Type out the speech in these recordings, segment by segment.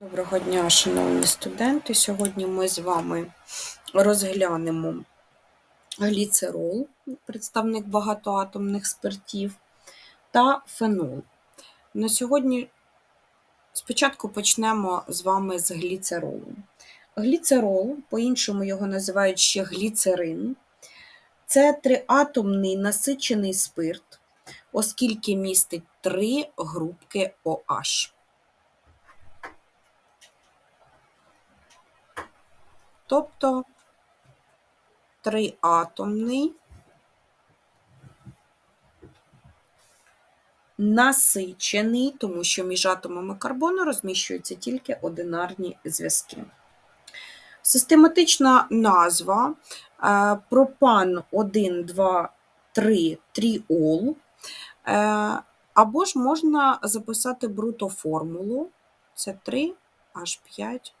Доброго дня, шановні студенти. Сьогодні ми з вами розглянемо гліцерол, представник багатоатомних спиртів, та фенол. На сьогодні спочатку почнемо з вами з гліцеролу. Гліцерол, по-іншому його називають ще гліцерин, це триатомний насичений спирт, оскільки містить три групки OH. Тобто триатомний насичений, тому що між атомами карбону розміщуються тільки одинарні зв'язки. Систематична назва е, пропан 1, 2, 3 тріол, е, або ж можна записати брутоформулу, це 3 H5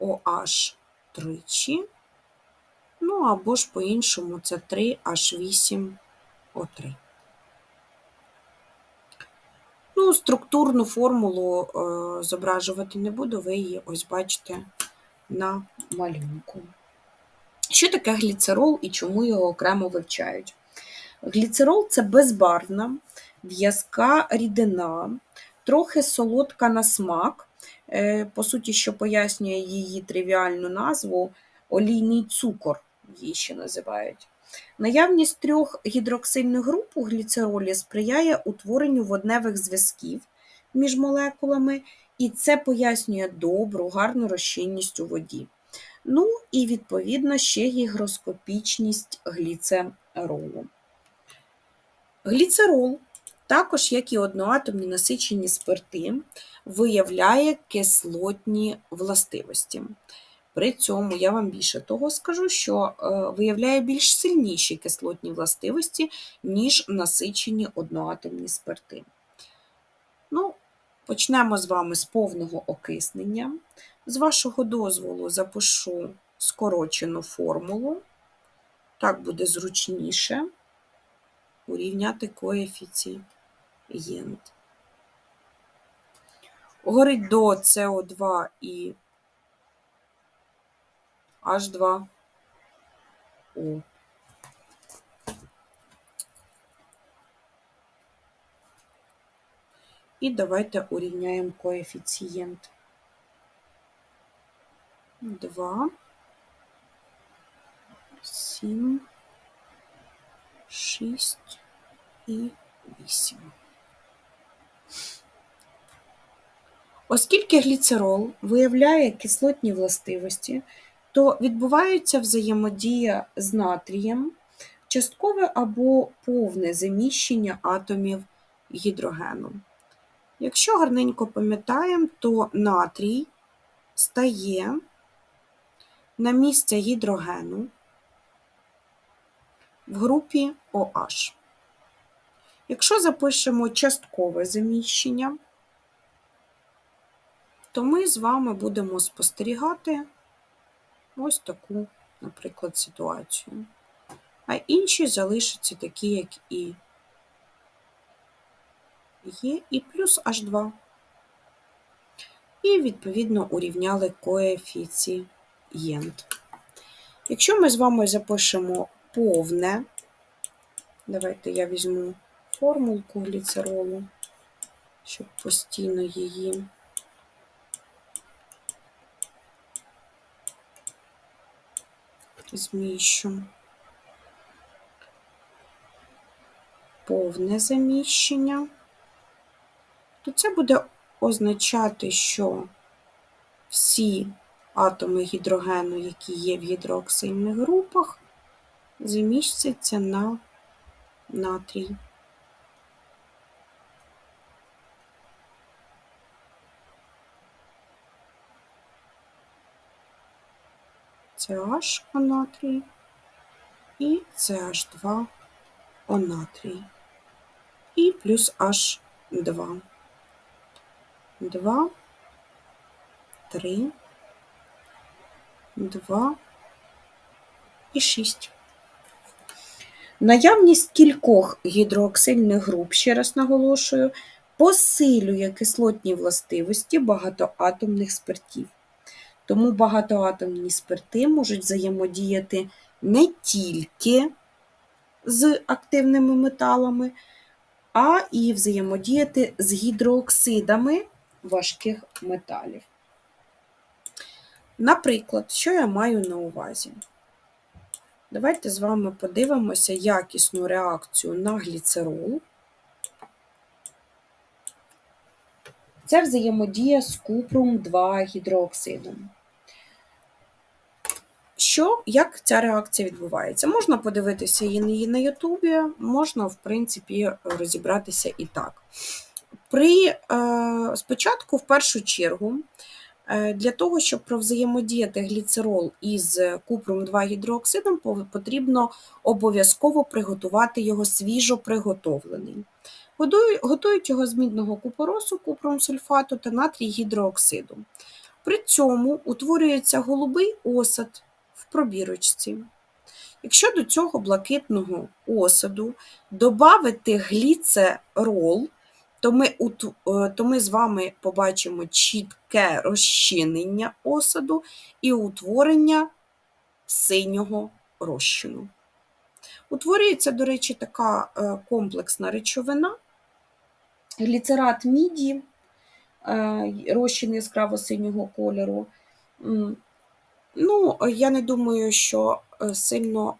OH тричі. Ну, або ж по-іншому це 3H8O3. Ну, структурну формулу е, зображувати не буду, ви її ось бачите на малюнку. Що таке гліцерол і чому його окремо вивчають? Гліцерол це безбарвна, в'язка рідина, трохи солодка на смак, по суті, що пояснює її тривіальну назву, олійний цукор її ще називають. Наявність трьох гідроксильних груп у гліцеролі сприяє утворенню водневих зв'язків між молекулами, і це пояснює добру, гарну розчинність у воді. Ну і, відповідно, ще гігроскопічність гліцеролу. Гліцерол також, як і одноатомні насичені спирти, виявляє кислотні властивості. При цьому я вам більше того скажу, що е, виявляє більш сильніші кислотні властивості, ніж насичені одноатомні спирти. Ну, Почнемо з вами з повного окиснення. З вашого дозволу запишу скорочену формулу. Так буде зручніше урівняти коефіцієнт єнт. Горить до СО2 і H2O. І давайте урівняємо коефіцієнт. 2, 7, 6 і 8. Оскільки гліцерол виявляє кислотні властивості, то відбувається взаємодія з натрієм, часткове або повне заміщення атомів гідрогену. Якщо гарненько пам'ятаємо, то натрій стає на місце гідрогену в групі OH. Якщо запишемо часткове заміщення, то ми з вами будемо спостерігати ось таку, наприклад, ситуацію. А інші залишаться такі, як і є, і плюс H2. І, відповідно, урівняли коефіцієнт. Якщо ми з вами запишемо повне, давайте я візьму формулку гліцеролу, щоб постійно її зміщу. Повне заміщення, то це буде означати, що всі атоми гідрогену, які є в гідроксильних групах, заміщаться на натрій. CH натрій і CH2 о натрій. І плюс H2. 2, 3, 2 і 6. Наявність кількох гідрооксильних груп, ще раз наголошую, посилює кислотні властивості багатоатомних спиртів. Тому багатоатомні спирти можуть взаємодіяти не тільки з активними металами, а і взаємодіяти з гідрооксидами важких металів. Наприклад, що я маю на увазі? Давайте з вами подивимося якісну реакцію на гліцерол. Це взаємодія з купром 2 гідрооксидом. Що, як ця реакція відбувається? Можна подивитися її на Ютубі, можна, в принципі, розібратися і так. При е, Спочатку, в першу чергу, е, для того, щоб провзаємодіяти гліцерол із купром 2 гідрооксидом, потрібно обов'язково приготувати його свіжо приготовлений. Готують його з мідного купоросу, купром сульфату та натрій гідрооксиду. При цьому утворюється голубий осад пробірочці. Якщо до цього блакитного осаду додати гліцерол, то ми е, то ми з вами побачимо чітке розчинення осаду і утворення синього розчину. Утворюється, до речі, така е, комплексна речовина, гліцерат міді, е, розчин яскраво синього кольору. Ну, я не думаю, що сильно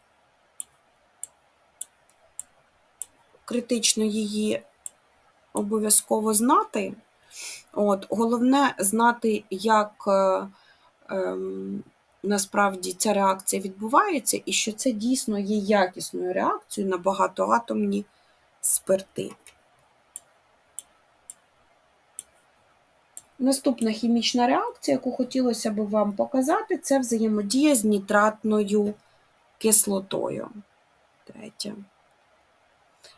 критично її обов'язково знати. От, Головне знати, як е, е, насправді ця реакція відбувається, і що це дійсно є якісною реакцією на багатоатомні спирти. Наступна хімічна реакція, яку хотілося б вам показати, це взаємодія з нітратною кислотою. Третє.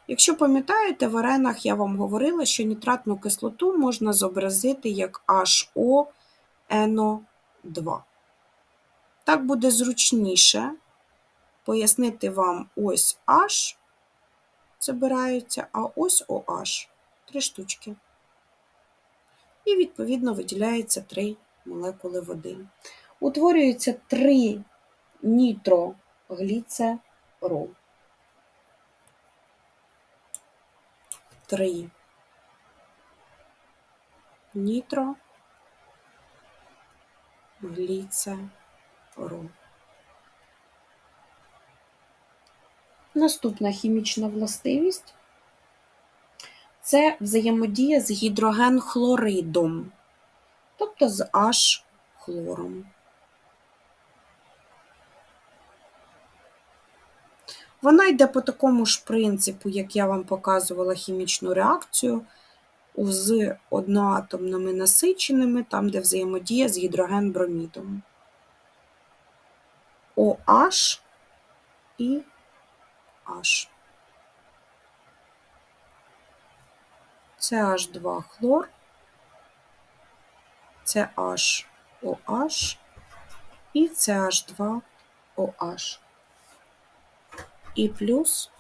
Якщо пам'ятаєте, в аренах я вам говорила, що нітратну кислоту можна зобразити як HONO2. Так буде зручніше пояснити вам ось H забирається, а ось OH три штучки. І, відповідно, виділяється три молекули води. Утворюється три нітрогліцерол. 3 нітро гліцерол. Наступна хімічна властивість це взаємодія з гідрогенхлоридом, тобто з H хлором. Вона йде по такому ж принципу, як я вам показувала хімічну реакцію з одноатомними насиченими, там, де взаємодія з гідрогенбромідом. OH і H. Це H2 хлор, це HOH і це H2OH і плюс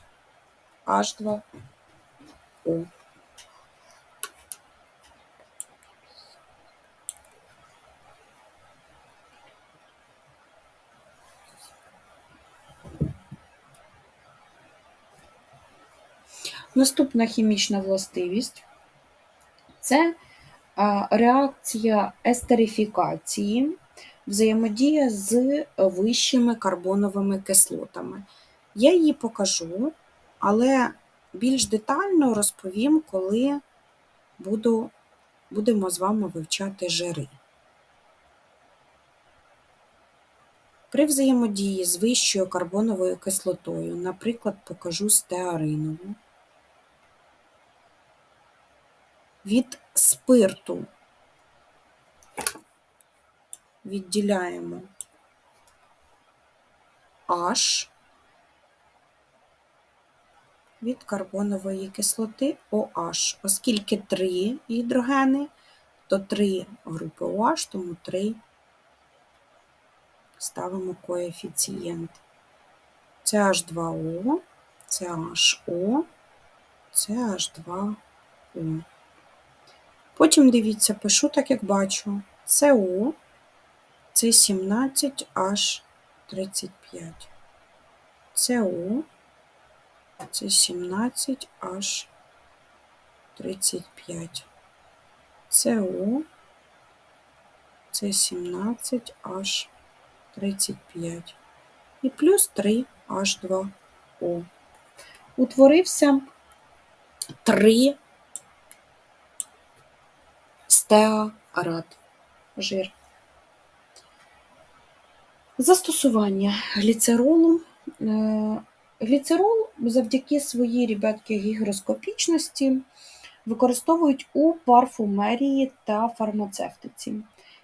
H2O. Наступна хімічна властивість це реакція естерифікації, взаємодія з вищими карбоновими кислотами. Я її покажу, але більш детально розповім, коли буду, будемо з вами вивчати жири. При взаємодії з вищою карбоновою кислотою, наприклад, покажу стеаринову, від спирту відділяємо H, від карбонової кислоти OH. Оскільки три гідрогени, то три групи OH, тому 3 ставимо коефіцієнт. Це H2O, це HO, це H2O. Потім дивіться, пишу так, як бачу. СО це 17H35. СО це 17H35. СО це 17H35. І плюс 3H2O. Утворився 3 стеарат жир. Застосування гліцеролу. Е, Гліцерол завдяки своїй ребятки гігроскопічності використовують у парфумерії та фармацевтиці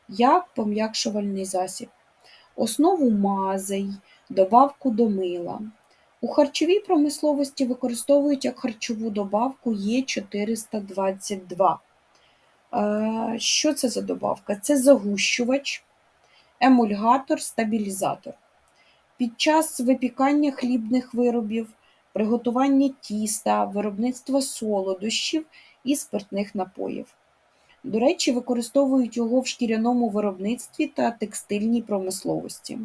як пом'якшувальний засіб, основу мазей, добавку до мила. У харчовій промисловості використовують як харчову добавку Е422. Що це за добавка? Це загущувач, емульгатор, стабілізатор. Під час випікання хлібних виробів, приготування тіста, виробництва солодощів і спиртних напоїв. До речі, використовують його в шкіряному виробництві та текстильній промисловості.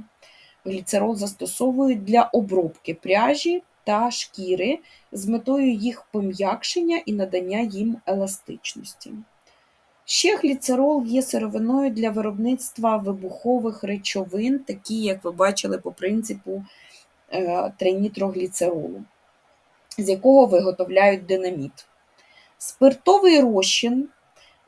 Гліцерол застосовують для обробки пряжі та шкіри з метою їх пом'якшення і надання їм еластичності. Ще гліцерол є сировиною для виробництва вибухових речовин, такі, як ви бачили по принципу е, тринітрогліцеролу, з якого виготовляють динаміт. Спиртовий розчин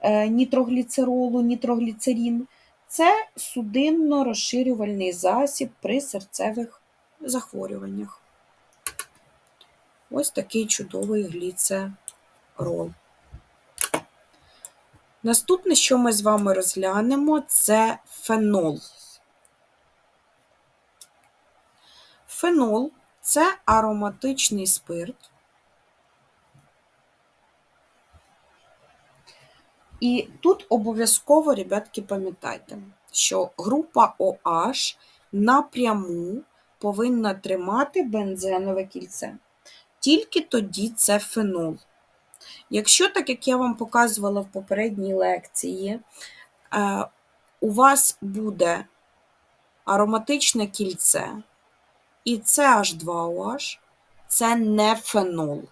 е, нітрогліцеролу, нітрогліцерін це судинно розширювальний засіб при серцевих захворюваннях. Ось такий чудовий гліцерол. Наступне, що ми з вами розглянемо, це фенол. Фенол це ароматичний спирт. І тут обов'язково, ребятки, пам'ятайте, що група OH напряму повинна тримати бензенове кільце. Тільки тоді це фенол. Якщо, так як я вам показувала в попередній лекції, е, у вас буде ароматичне кільце і CH2OH, це не фенол,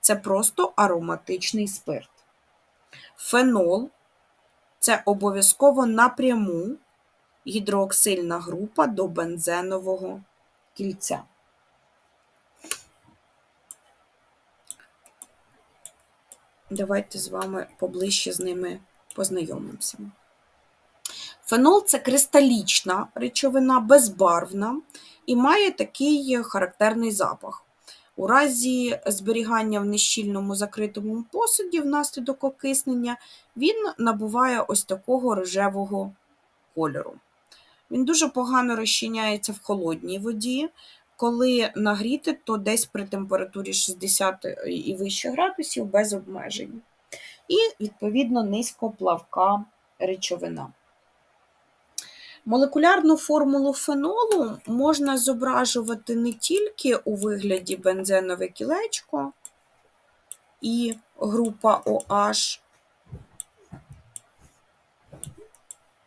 це просто ароматичний спирт. Фенол це обов'язково напряму гідрооксильна група до бензенового кільця. Давайте з вами поближче з ними познайомимося. Фенол це кристалічна речовина, безбарвна і має такий характерний запах. У разі зберігання в нещільному закритому посуді внаслідок окиснення він набуває ось такого рожевого кольору. Він дуже погано розчиняється в холодній воді. Коли нагріти, то десь при температурі 60 і вище градусів без обмежень. І, відповідно, низькоплавка речовина. Молекулярну формулу фенолу можна зображувати не тільки у вигляді бензенове кілечко і група OH,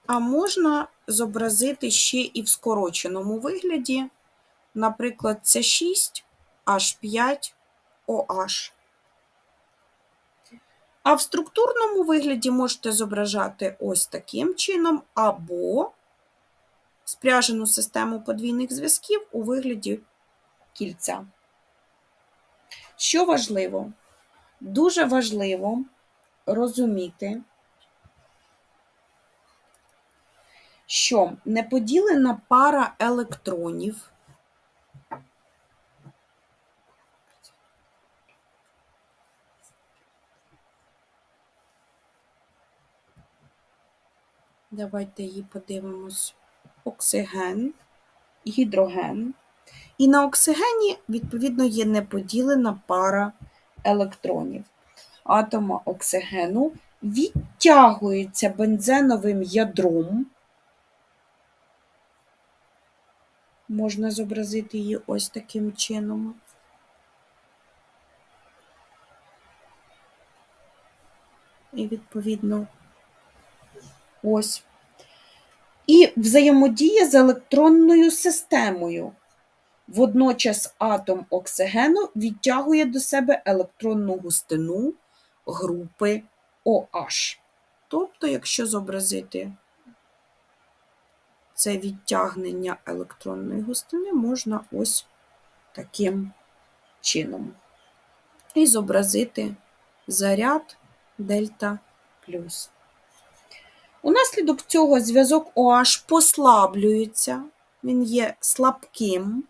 а можна зобразити ще і в скороченому вигляді, наприклад, це 6 H5 OH. А в структурному вигляді можете зображати ось таким чином, або спряжену систему подвійних зв'язків у вигляді кільця. Що важливо? Дуже важливо розуміти, що неподілена пара електронів Давайте її подивимось оксиген, гідроген. І на оксигені, відповідно, є неподілена пара електронів. Атома оксигену відтягується бензеновим ядром. Можна зобразити її ось таким чином. і відповідно ось. І взаємодія з електронною системою. Водночас атом оксигену відтягує до себе електронну густину групи OH. Тобто, якщо зобразити це відтягнення електронної густини, можна ось таким чином. І зобразити заряд дельта плюс. Унаслідок цього зв'язок OH послаблюється, він є слабким.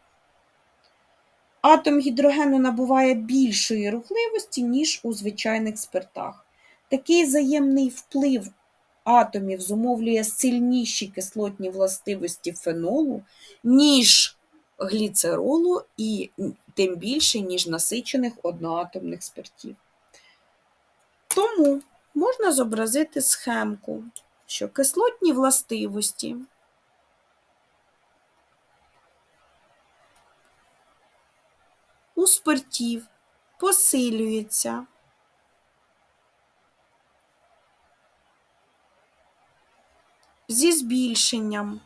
Атом гідрогену набуває більшої рухливості, ніж у звичайних спиртах. Такий взаємний вплив атомів зумовлює сильніші кислотні властивості фенолу, ніж гліцеролу, і тим більше, ніж насичених одноатомних спиртів. Тому можна зобразити схемку, що кислотні властивості. У спиртів посилюються зі збільшенням.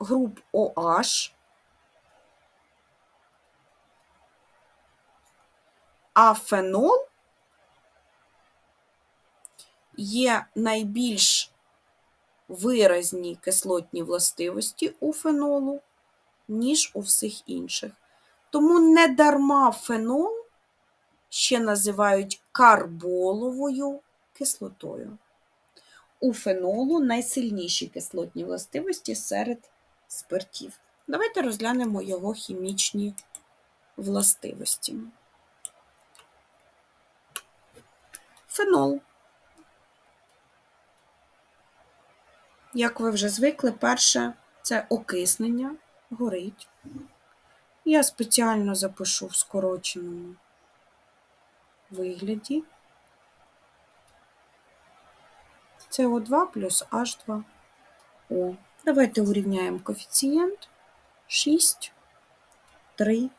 Груп OH, а фенол є найбільш виразні кислотні властивості у фенолу, ніж у всіх інших. Тому недарма фенол ще називають карболовою кислотою. У фенолу найсильніші кислотні властивості серед спиртів. Давайте розглянемо його хімічні властивості. Фенол. Як ви вже звикли, перше це окиснення, горить. Я спеціально запишу в скороченому вигляді. СО2 плюс H2O. Давайте урівняємо коефіцієнт 6, 3,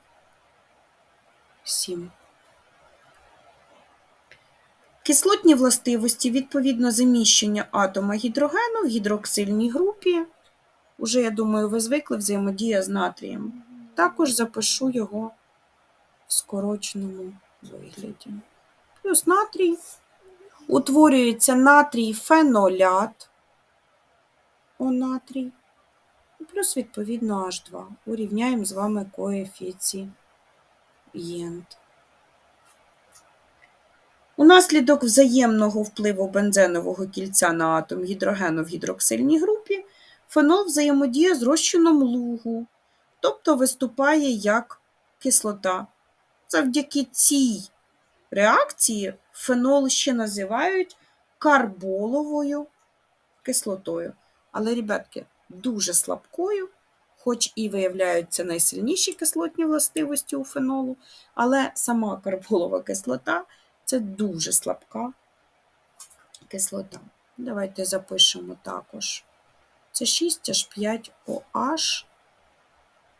7. Кислотні властивості відповідно заміщення атома гідрогену в гідроксильній групі. Уже, я думаю, ви звикли взаємодія з натрієм. Також запишу його в скороченому вигляді. Плюс натрій. Утворюється натрій фенолят, О натрій, плюс, відповідно, H2. Урівняємо з вами коефіцієнт. Унаслідок взаємного впливу бензенового кільця на атом гідрогену в гідроксильній групі фенол взаємодіє з розчином лугу, тобто виступає як кислота. Завдяки цій реакції фенол ще називають карболовою кислотою. Але, ребятки, дуже слабкою, хоч і виявляються найсильніші кислотні властивості у фенолу, але сама карболова кислота це дуже слабка кислота. Давайте запишемо також. Це 6H5OH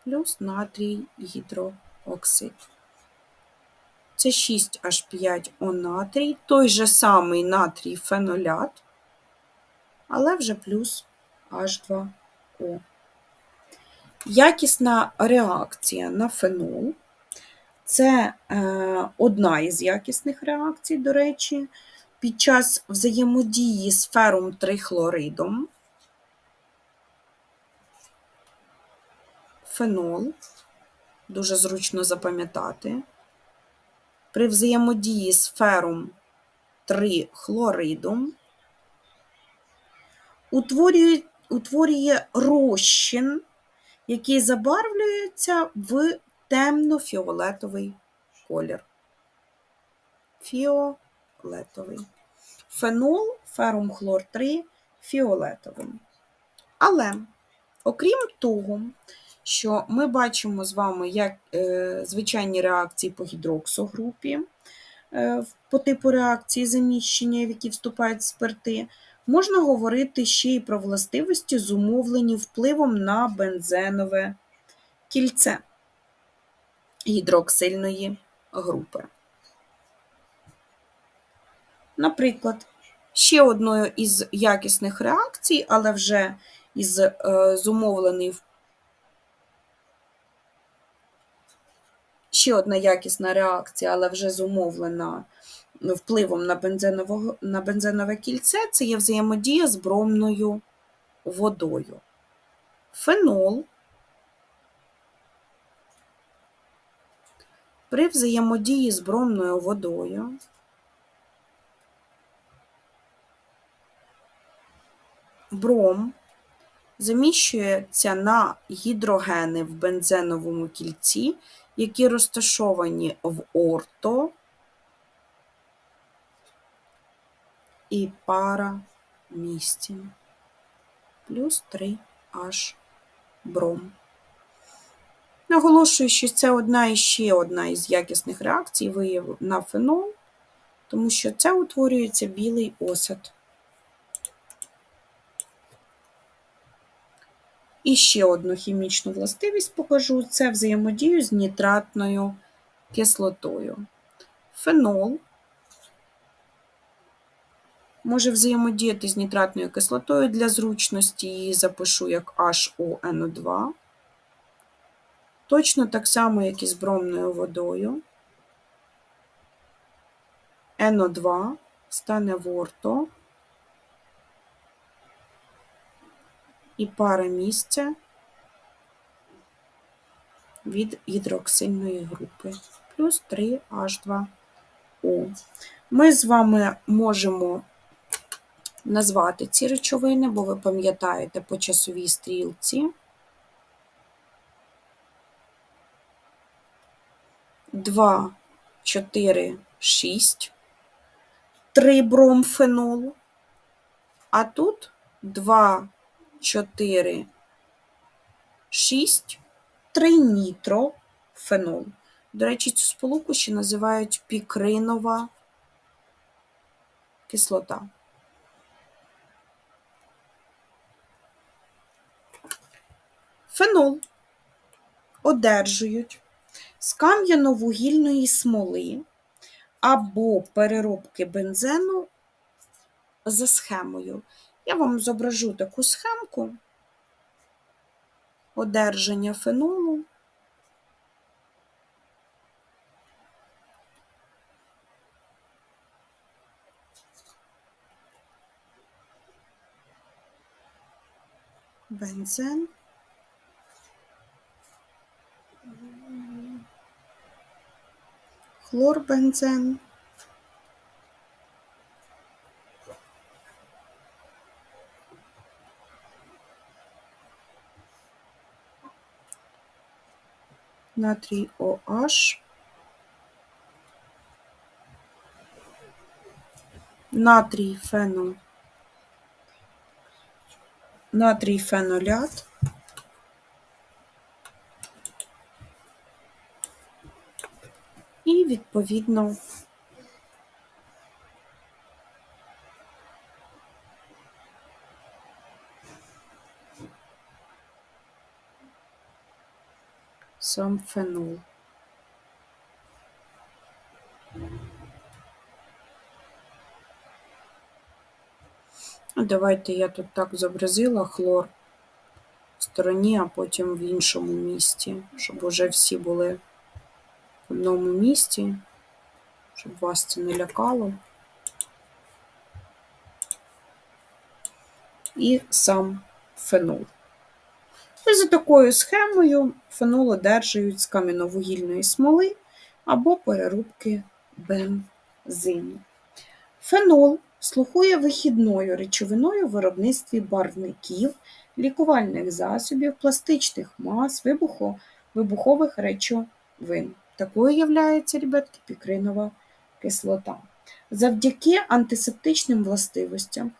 плюс натрій гідрооксид. Це 6H5O натрій, той же самий натрій фенолят, але вже плюс H2O. Якісна реакція на фенол це е, одна із якісних реакцій, до речі, під час взаємодії з ферум трихлоридом. Фенол, дуже зручно запам'ятати при взаємодії з фером 3 хлоридом утворює, утворює розчин, який забарвлюється в темно-фіолетовий колір. Фіолетовий. Фенол, ферум хлор 3 фіолетовим. Але, окрім того, що ми бачимо з вами як е, звичайні реакції по гідроксогрупі, е, по типу реакції заміщення, в які вступають спирти, можна говорити ще й про властивості, зумовлені впливом на бензенове кільце гідроксильної групи. Наприклад, ще одною із якісних реакцій, але вже із е, зумовлений ще одна якісна реакція, але вже зумовлена впливом на, на бензенове кільце, це є взаємодія з бромною водою. Фенол при взаємодії з бромною водою бром заміщується на гідрогени в бензеновому кільці, які розташовані в орто і пара місці. Плюс 3H бром. Наголошую, що це одна і ще одна із якісних реакцій вияву на фенол, тому що це утворюється білий осад. І ще одну хімічну властивість покажу це взаємодію з нітратною кислотою. Фенол може взаємодіяти з нітратною кислотою для зручності, її запишу як HONO2. Точно так само, як і з бромною водою. НО2 стане ворто і пара місця від гідроксильної групи плюс 3H2O. Ми з вами можемо назвати ці речовини, бо ви пам'ятаєте по часовій стрілці. 2, 4, 6, 3 бромфенолу, а тут 2, 4, 6, 3 нітрофенол. До речі, цю сполуку ще називають пікринова кислота. Фенол одержують з кам'яно-вугільної смоли або переробки бензену за схемою. Я вам зображу таку схемку одержання фенолу. Бензен. Хлорбензен. Натрій OH. Натрій фенол. Натрій фенолят. І, відповідно, сам фенол. Ну, Давайте я тут так зобразила хлор в стороні, а потім в іншому місці, щоб уже всі були одному місці, щоб вас це не лякало. І сам фенол. І за такою схемою фенол одержують з кам'яновугільної смоли або перерубки бензину. Фенол слугує вихідною речовиною в виробництві барвників, лікувальних засобів, пластичних мас, вибухо, вибухових речовин. Такою являється, ребятки, пікринова кислота. Завдяки антисептичним властивостям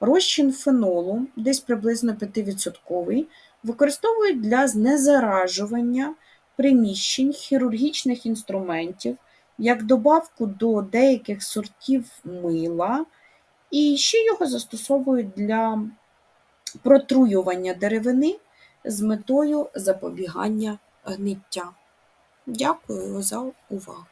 розчин фенолу, десь приблизно 5%, використовують для знезаражування приміщень хірургічних інструментів, як добавку до деяких сортів мила, і ще його застосовують для протруювання деревини з метою запобігання гниття. Дякую за увагу!